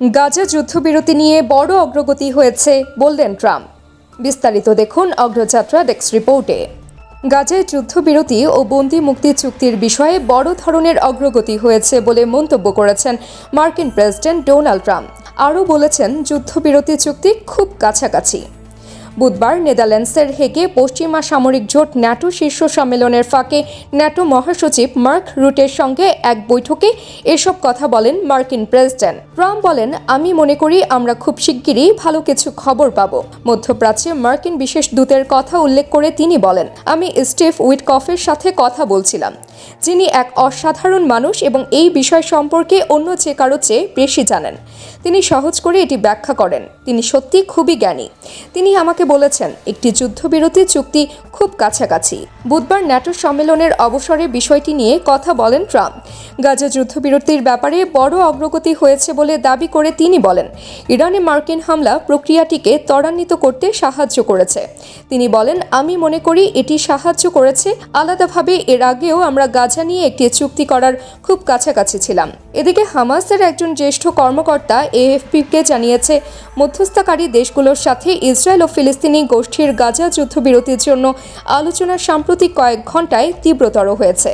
গাজা যুদ্ধবিরতি নিয়ে বড় অগ্রগতি হয়েছে, বললেন ট্রাম্প। বিস্তারিত দেখুন অগ্রযাত্রা ডেক্স রিপোর্টে। গাজায় যুদ্ধবিরতি ও বন্দি মুক্তি চুক্তির বিষয়ে বড় ধরনের অগ্রগতি হয়েছে বলে মন্তব্য করেছেন মার্কিন প্রেসিডেন্ট ডোনাল্ড ট্রাম্প। আরও বলেছেন, যুদ্ধবিরতি চুক্তি খুব কাছাকাছি। বুধবার নেদারল্যান্ডসের হেগে পশ্চিমা সামরিক জোট ন্যাটো শীর্ষ সম্মেলনের ফাঁকে ন্যাটো মহাসচিব মার্ক রুটের সঙ্গে এক বৈঠকে এসব কথা বলেন মার্কিন প্রেসিডেন্ট। ট্রাম্প বলেন, আমি মনে করি আমরা খুব শিগগিরই ভালো কিছু খবর পাব। মধ্যপ্রাচ্যে মার্কিন বিশেষ দূতের কথা উল্লেখ করে তিনি বলেন, আমি স্টিভ উইটকফের সাথে কথা বলছিলাম। যিনি এক অসাধারণ মানুষ এবং এই বিষয় সম্পর্কে অন্য যে কারও চেয়ে বেশি জানেন। তিনি সহজ করে এটি ব্যাখ্যা করেন। তিনি সত্যি খুবই জ্ঞানী। তিনি আমাকে বলেছেন, একটি যুদ্ধবিরতি চুক্তি খুব কাছাকাছি। বুধবার ন্যাটো সম্মেলনের অবসরে বিষয়টি নিয়ে কথা বলেন ট্রাম্প। গাজা যুদ্ধবিরতির ব্যাপারে বড় অগ্রগতি হয়েছে বলে দাবি করে তিনি বলেন, ইরানে মার্কিন হামলা প্রক্রিয়াটিকে ত্বরান্বিত করতে সাহায্য করেছে। তিনি বলেন, আমি মনে করি এটি সাহায্য করেছে। আলাদাভাবে এর আগেও আমরা গাজা নিয়ে একটি চুক্তি করার খুব কাছাকাছি ছিলাম। এদিকে হামাসের একজন জ্যেষ্ঠ কর্মকর্তা এএফপিকে জানিয়েছে, মধ্যস্থকারী দেশগুলোর সাথে ইসরায়েল ও ফিলিস্তিনি গোষ্ঠীর গাজা যুদ্ধবিরতির জন্য আলোচনা সাম্প্রতিক কয়েক ঘন্টায় তীব্রতর হয়েছে।